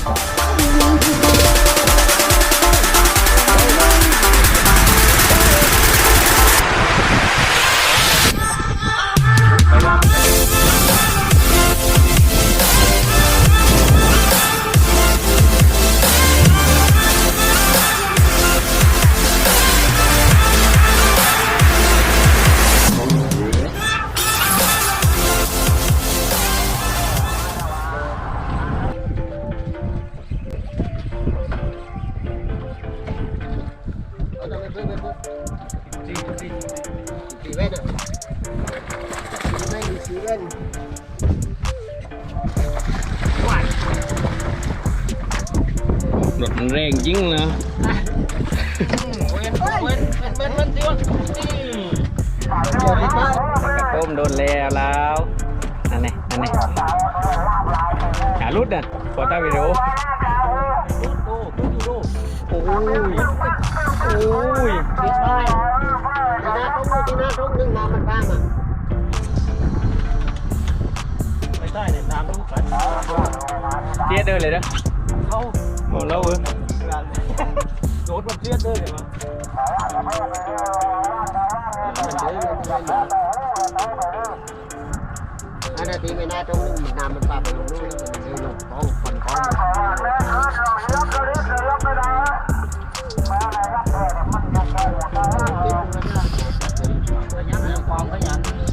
สี นรถมันแรงจริงนะเว้นเว้นเว้นเว้นเว้นสิวะนี่เดี๋ยวไปเจอกระโปมโดนแล้วแล้วอันนี้อันนี้หารุดอะขอตาวิดีโอดูดูดูโอ้ยโอ้ยปิดไปที่หน้าตรงที่หน้าตรงนึงน้ำมันบ้างอะ ไม่ได้เนี่ยตามลูกกันเตี้ยเดินเลยนะเข้าหมดแล้วเว้ยโดดมันเสียดเลยเหรอมันเยอะเลยมันเยอันนั้นที่ไม่น่าตรงนึงน้ำมันปลาไปลงนู้นแล้วมันเดินลงท้องฟันท้องขยันความขยัน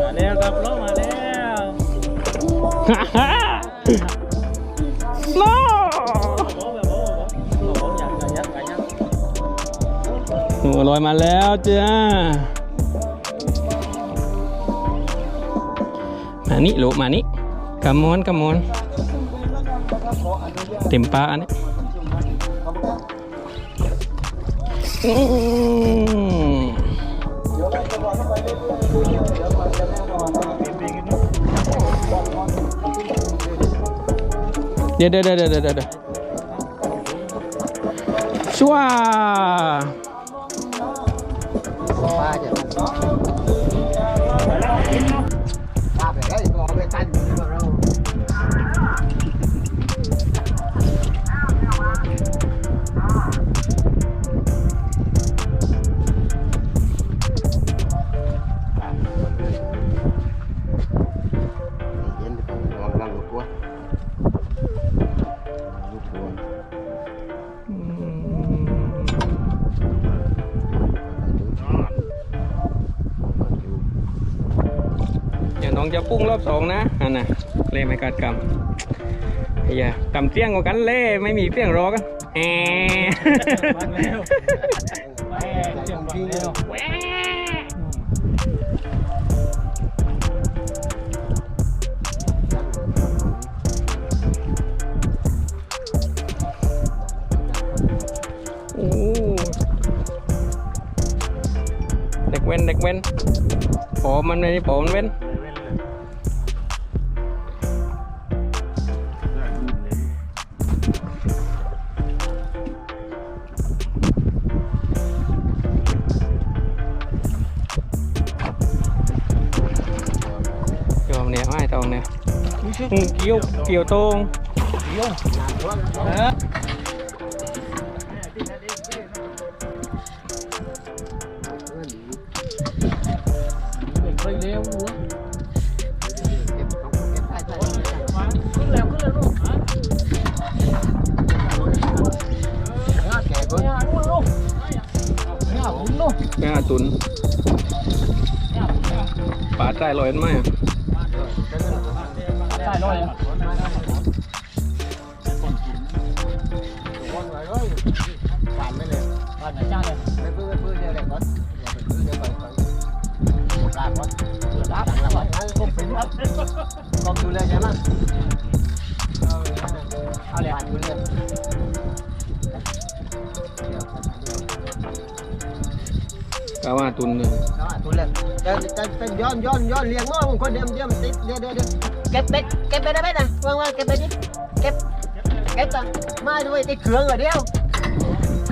มาแล้วครับล้อมาแล้วฮ่าฮ่าโลล้อแบบล้อแบบล้ออย่างกันยักกันยักหนูลอยมาแล้วจ้า นี่ลูกมานี่กำมอนกำมอนเต็มปากอันนี้อืมเดี๋ยวเดี๋ยวเดี๋ยวเดี๋ยวเดี๋ยวชัวป้ น้องจะปุ้งรอบสองนะอันน่ะเล่ไม่กัดกำไอ้ยากำเสียงกว่ากันเล่ไม่มีเสียงรอกันแอฟังแล้วแม่เด็กเว้นเด็กเว้นปอมันไม่ได้ปอมันเว้น อืมเกี่ยวเกี่ยวตรงเออไม่เคยเลี้ยวหัวขึ้นแล้วขึ้นแล้วลูกฮะเนี่ยลูกลูกเนี่ยผมลูกแม่ตุนปลาใจลอยมันไหม น้อคือเลยใช่ดหมเอาเลยเอาเลย กาว่าตุนเลยสวัสดีทุนเลยจะจะจะย้อนย้อนย้อนเลี้ยงง้อมึงคนเดิมเดิมติดเดียวเดียเยวเก็บเป็ดเก็บเป็ดได้ไหมนะว่างว่างเก็บเป็ดดิเก็บเก็บต่อมาด้วยติดเครื่องเหรอเดียว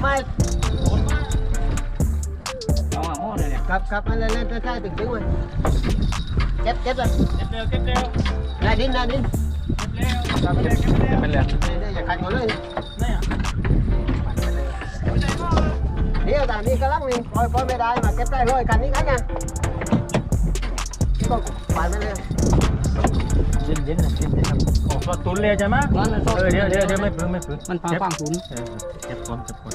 มาเอาหม้อเลยเนี่ยครับครับอะไรเล่นใกล้ๆตึงตึงเลยเก็บเก็บเลยเก็บเร็วเก็บเร็วนายดินนายดินเก็บเร็วเก็บเร็วเก็บเร็วเป็นเร็วเดี๋ยวอย่าขัดเขาเลย ว đây đây giờ cạnh của lên นี่อะ đeo ta đi cái lắc đi coi coi mẹ đai mà kẹp tay rồi cạnh đi cái nha Không, phải bên đây เย็นเย็นนะเย็นเย็นนะโอ้ก็ตุนเลยใช่ไหมเออเดี๋ยวเดี๋ยวเดี๋ยวไม่พื้นไม่พื้นมันฟังฟังคุณเออเจ็บคนเจ็บคน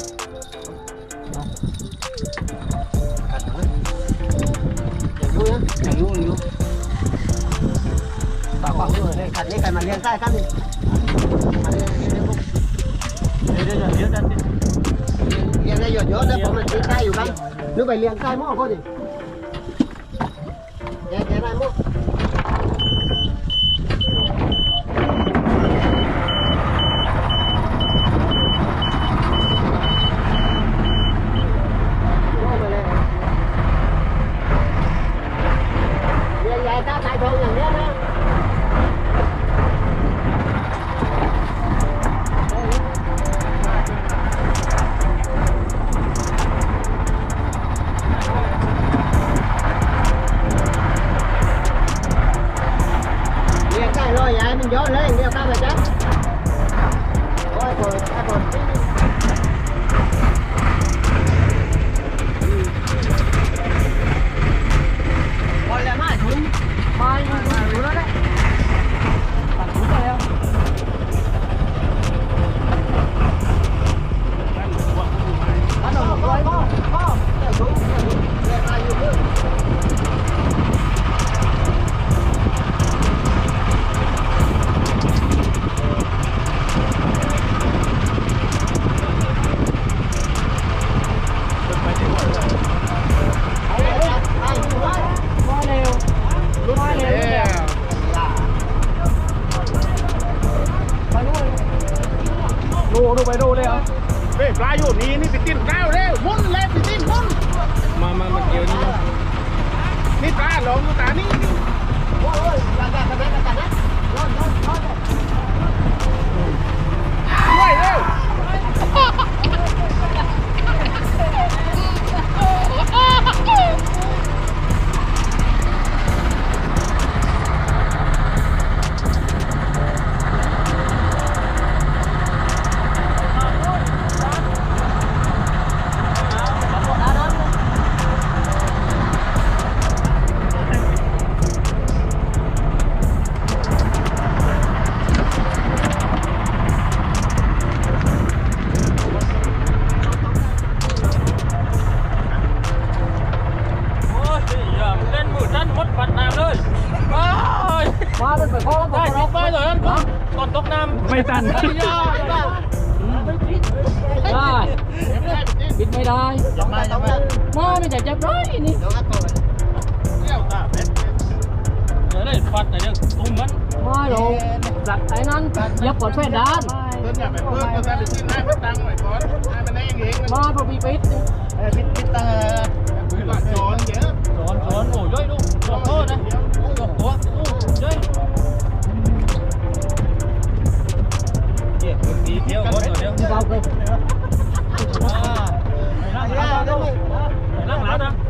Để vui á อย่างยุ่งอยู่ bảo khoảng rồi đây cạnh đi cạnh mà liền tay cạnh đi Mà liền liền liền bụng. เดี๋ยวเดี๋ยวเดี๋ยวเดี๋ยว เลี้ยงได้เยอะๆแล้วผมมันตีใกล้อยู่ครับนึกไปเลี้ยงใต้หม้อก็าดิเลี้ยงใกล้หม้อ ร้อยยายมั งหลักไอ้นั้นยับกดแฟนด้านเพิ่นอย่าไปเพิ่มก็จะไปติ้นให้เพิ่นตังไว้ก่อนให้มันได้เองมาพอปีปิดปิดปิดตาปิดปากจอนเยอะสอนสอนโอ้ยด้วยลูกขอโทษนะยกตัวโอ้ยด้วยเดี๋ยวดีเดียวหมดเดี๋ยวที่เราเคยไปนั่งหลังนะล็อก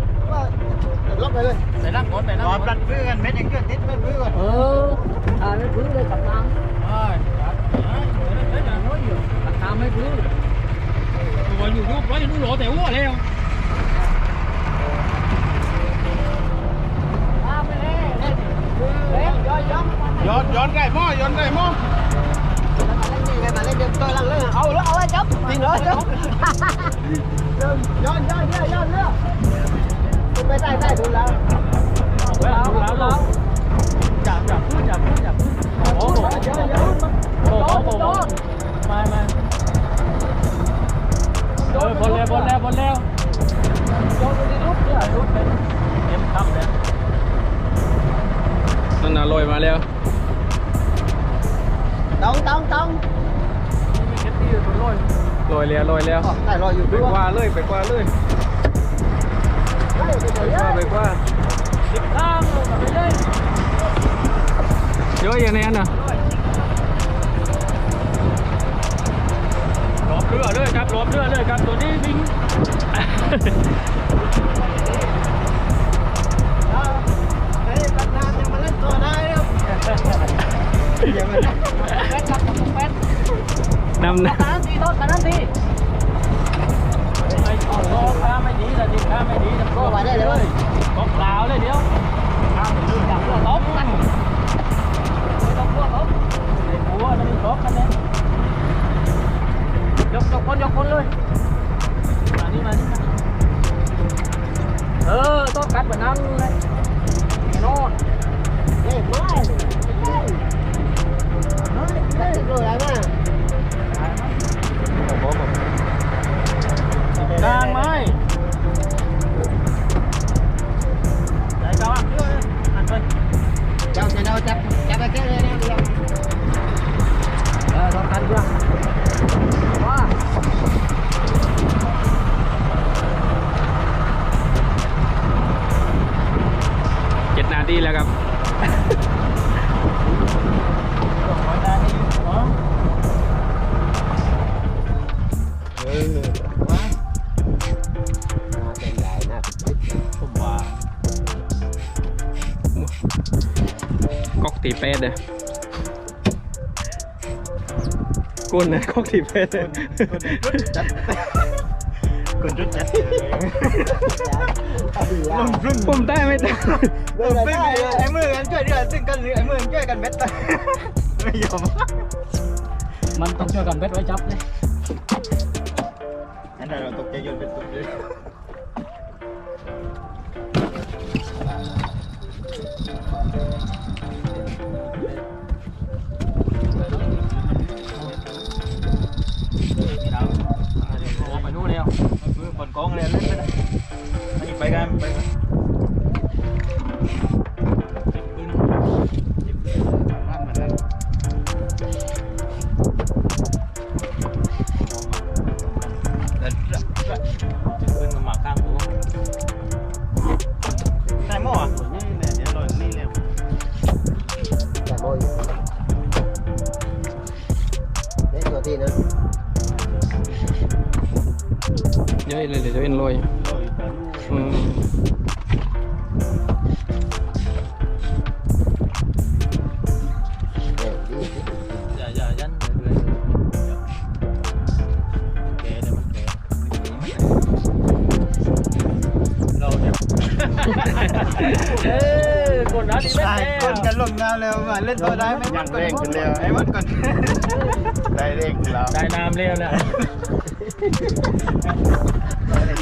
ไปเลยไปนั่งก่อนไปนั่งรก่ออนปลัดเพื่อนเม็ดยังเกิดติดเม็ดเพื่อนเอออ่าไม่พื้นเลยกับน้ไปำกับน้ำไม่พื้นตัวอยู่รูปไว้ดูหล่อแต่หัวแล้วมาไปเลยเล่นย้อยย้ำย้อนย้อนไก่หม้อย้อนไก่หม้อ mà lên được tôi lăn lên ôi nó ôi chấp thì nữa chấp Dọn, dọn, dọn, dọn, dọn, dọn. Tôi phải tay, tay, tôi là แล้วแล้วจับจับพื้นจับพื้นจับพื้นโอ้โห dọn, dọn. โอ้โหโอ้โหมามาเออบอลแล้วบอลแล้วบอลแล้วโยนไปที่รูปเนี่ยรูปเป็นเต็มคำเลยนั่นน่ะลอยมาแล้ว Tông, tông, tông. มีเก็ตตี้อยู่บนลอยลอยแล้วลอยแล้ว Ồ, Tại rồi, dù ไปกว่าเลยไปกว่าเลย เออมาเป็นใหญ่นะผมว่าก๊อกตีเป็ดเลยกุนนะก๊อกตีเป็ดเลยคนจุดจัดลงพึ่งผมได้ไม่ได้เดินได้ไอ้มือกันช่วยเดือดซึ่งกันหรือไอ้มือกันช่วยกันเม็ดไม่ยอมมันต้องช่วยกันเบ็ดไว้จับเลย นนั้นเราตกใจยนเป็นตุ่มเลยไปนู่นแล้วมือบนกองเลยเล่นไปได้อันนี้ไปกันไปกันขึ้น เยอะเลยเดี๋ยวจะเอ็นลอยอืมเออดีอย่าอย่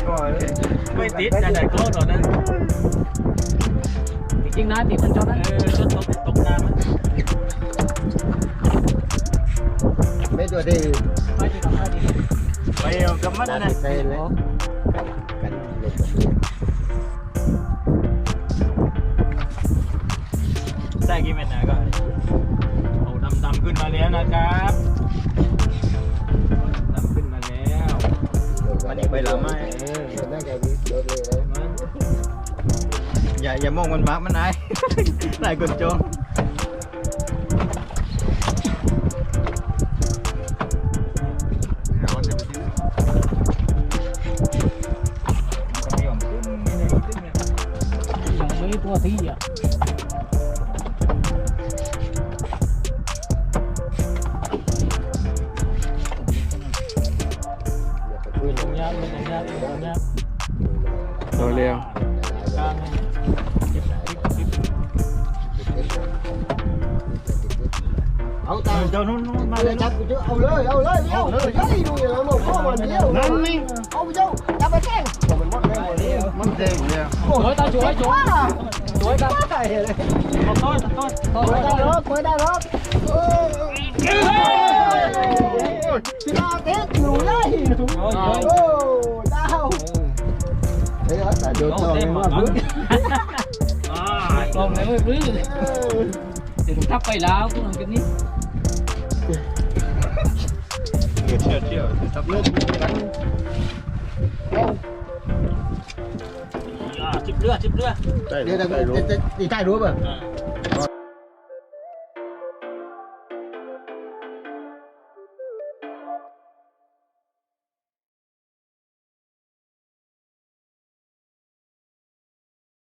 ายันเลยแกเดี๋ยวมันแกเราเนี่ยเอ้ยคนนั้นดีใช่แน่คนกันลงน้ำแล้วมาเล่นตัวได้ไหมยังเร่งขึ้นเร็วไอ้วัดก่อนได้เร่งแล้วได้น้ำเร็วเนี่ยไม่ติดแต่ได้โคตรหรอกนจริงนะตีมันชอบนะเออจนตกตกน้ำมันไม่ตัวที่ไม่ดีกับไม่ดีไปเอากำมัดน่านะติดใจเลยกันเล่นแบบนี้ได้กี่เม็ดนะก็เอาดำดำขึ้นมาแล้วนะครับ มันอีกใบละไม้เออน่าจะมีโดนเลยนะอย่าอย่ามองมันมากมันนายนายกดจง เอาตาเจ้านู้นนู้นมามาเลเลยยนะจับกูเอาเลยเอาเลยเอาเลยเฮ้ยดูอย่างนั้นพ่อมันเดียวนั่นนี่เอาไปเจ้าจับไปแจ้งมันหมดเลยเดียวมันเด้งเลยส